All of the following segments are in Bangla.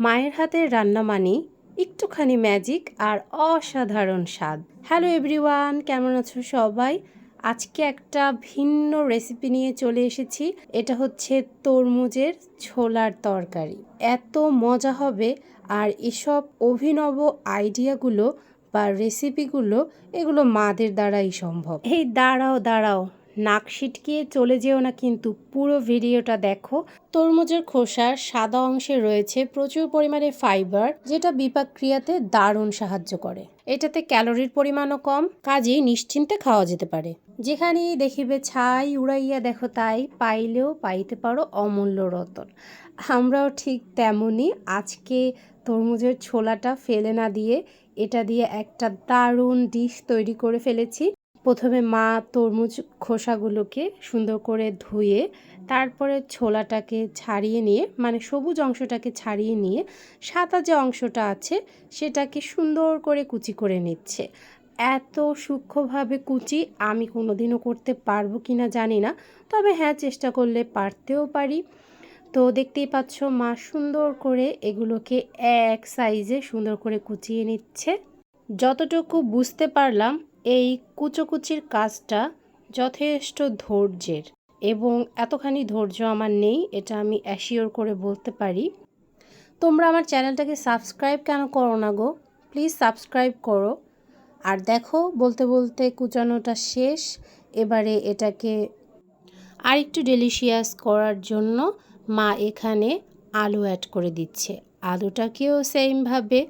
মায়ের হাতের রান্না মানেই একটুখানি ম্যাজিক আর অসাধারণ স্বাদ। হ্যালো এভরিওয়ান কেমন আছো সবাই? আজকে একটা ভিন্ন রেসিপি নিয়ে চলে এসেছি। এটা হচ্ছে তরমুজের ছোলার তরকারি। এত মজা হবে আর এসব অভিনব আইডিয়াগুলো বা রেসিপিগুলো এগুলো মাদের দ্বারাই সম্ভব। এই দাঁড়াও দাঁড়াও। নাক সিটকিয়ে চলে যেও না কিন্তু পুরো ভিডিওটা দেখো। তরমুজের খোসার সাদা অংশে রয়েছে প্রচুর পরিমাণে ফাইবার, যেটা বিপাক ক্রিয়াতে দারুণ সাহায্য করে। এটাতে ক্যালোরির পরিমাণও কম, কাজেই নিশ্চিন্তে খাওয়া যেতে পারে। যেখানেই দেখিবে ছাই উড়াইয়া দেখো তাই, পাইলেও পাইতে পারো অমূল্য রতন। আমরাও ঠিক তেমনই আজকে তরমুজের ছোলাটা ফেলে না দিয়ে, এটা দিয়ে একটা দারুণ ডিশ তৈরি করে ফেলেছি। প্রথমে মা তরমুজ খোসাগুলোকে সুন্দর করে ধুয়ে তারপরে ছোলাটাকে ছাড়িয়ে নিয়ে মানে সবুজ অংশটাকে ছাড়িয়ে নিয়ে সাদা যে অংশটা আছে সেটাকে সুন্দর করে কুচি করে নিচ্ছে। এত সূক্ষ্মভাবে কুচি আমি কোনোদিনও করতে পারব কি না জানি না, তবে হ্যাঁ চেষ্টা করলে পারতেও পারি। তো দেখতেই পাচ্ছ মা সুন্দর করে এগুলোকে এক সাইজে সুন্দর করে কুচিয়ে নিচ্ছে। যতটুকু বুঝতে পারলাম এই কুচোকুচির কাজটা যথেষ্ট ধৈর্যের এবং এতখানি ধৈর্য আমার নেই, এটা আমি অ্যাসিওর করে বলতে পারি। তোমরা আমার চ্যানেলটাকে সাবস্ক্রাইব কেন করো না গো? প্লিজ সাবস্ক্রাইব করো। আর দেখো, বলতে বলতে কুচানোটা শেষ। এবারে এটাকে আরেকটু ডেলিশিয়াস করার জন্য মা এখানে আলু অ্যাড করে দিচ্ছে। আলুটাকেও সেমভাবে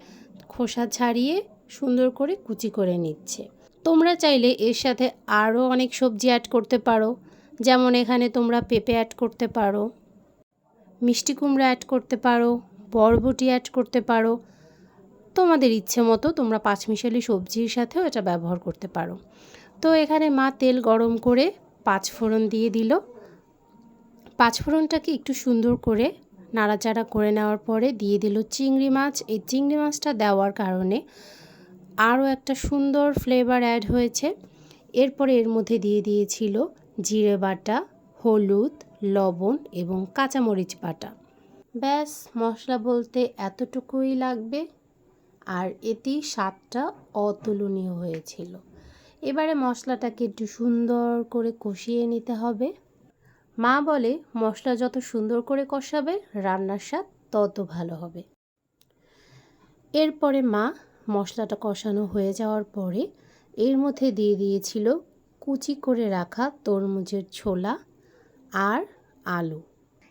খোসা ছাড়িয়ে সুন্দর করে কুচি করে নিচ্ছে। তোমরা চাইলে এর সাথে আরও অনেক সবজি অ্যাড করতে পারো। যেমন এখানে তোমরা পেঁপে অ্যাড করতে পারো, মিষ্টি কুমড়া অ্যাড করতে পারো, বরবটি অ্যাড করতে পারো। তোমাদের ইচ্ছে মতো তোমরা পাঁচমিশালি সবজির সাথেও এটা ব্যবহার করতে পারো। তো এখানে মা তেল গরম করে পাঁচ ফোড়ন দিয়ে দিল। পাঁচ ফোড়নটাকে একটু সুন্দর করে নাড়াচাড়া করে নেওয়ার পরে দিয়ে দিল চিংড়ি মাছ। এই চিংড়ি মাছটা দেওয়ার কারণে আরও একটা সুন্দর ফ্লেভার অ্যাড হয়েছে। এরপরে এর মধ্যে দিয়ে দিয়েছিল জিরে বাটা, হলুদ, লবণ এবং কাঁচামরিচ বাটা। ব্যাস, মশলা বলতে এতটুকুই লাগবে। আর এতেই স্বাদটা অতুলনীয় হয়েছিল। এবারে মশলাটাকে একটু সুন্দর করে কষিয়ে নিতে হবে। মা বলে, মশলা যত সুন্দর করে কষাবে, রান্নার স্বাদ তত ভালো হবে। এরপরে মা মশলাটা কষানো হয়ে যাওয়ার পরে এর মধ্যে দিয়ে দিয়েছিল কুচি করে রাখা তরমুজের ছোলা আর আলু।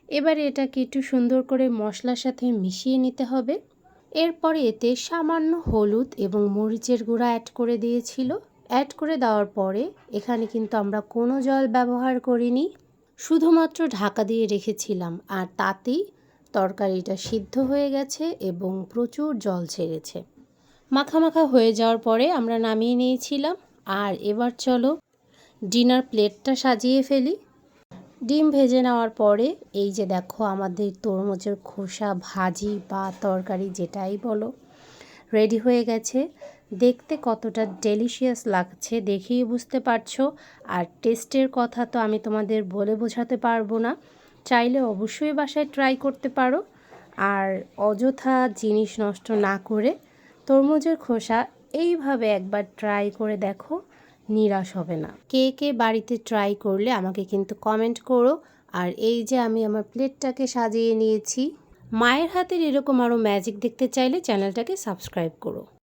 এবারে এটাকে একটু সুন্দর করে মশলার সাথে মিশিয়ে নিতে হবে। এরপরে এতে সামান্য হলুদ এবং মরিচের গুঁড়া অ্যাড করে দিয়েছিল। অ্যাড করে দেওয়ার পরে এখানে কিন্তু আমরা কোনো জল ব্যবহার করিনি। শুধুমাত্র ঢাকা দিয়ে রেখেছিলাম আর তাতেই তরকারিটা সিদ্ধ হয়ে গেছে এবং প্রচুর জল ছেড়েছে। মাখা হয়ে যাওয়ার পরে আমরা নামিয়ে নিয়েছিলাম। আর এবার চলো ডিনার প্লেটটা সাজিয়ে ফেলি। ডিম ভেজে নেওয়ার পরে এই যে দেখো আমাদের তরমুজের খোসা, ভাজি বা তরকারি যেটাই বলো রেডি হয়ে গেছে। দেখতে কতটা ডেলিশিয়াস লাগছে দেখেই বুঝতে পারছ। আর টেস্টের কথা তো আমি তোমাদের বলে বোঝাতে পারব না। চাইলে অবশ্যই বাসায় ট্রাই করতে পারো। আর অযথা জিনিস নষ্ট না করে তরমুজের খোসা এইভাবে একবার ট্রাই করে দেখো, নিরাশ হবে না। কে কে বাড়িতে ট্রাই করলে আমাকে কিন্তু কমেন্ট করো। আর এই যে আমি আমার প্লেটটাকে সাজিয়ে নিয়েছি, মায়ের হাতের এরকম আরও ম্যাজিক দেখতে চাইলে চ্যানেলটাকে সাবস্ক্রাইব করো।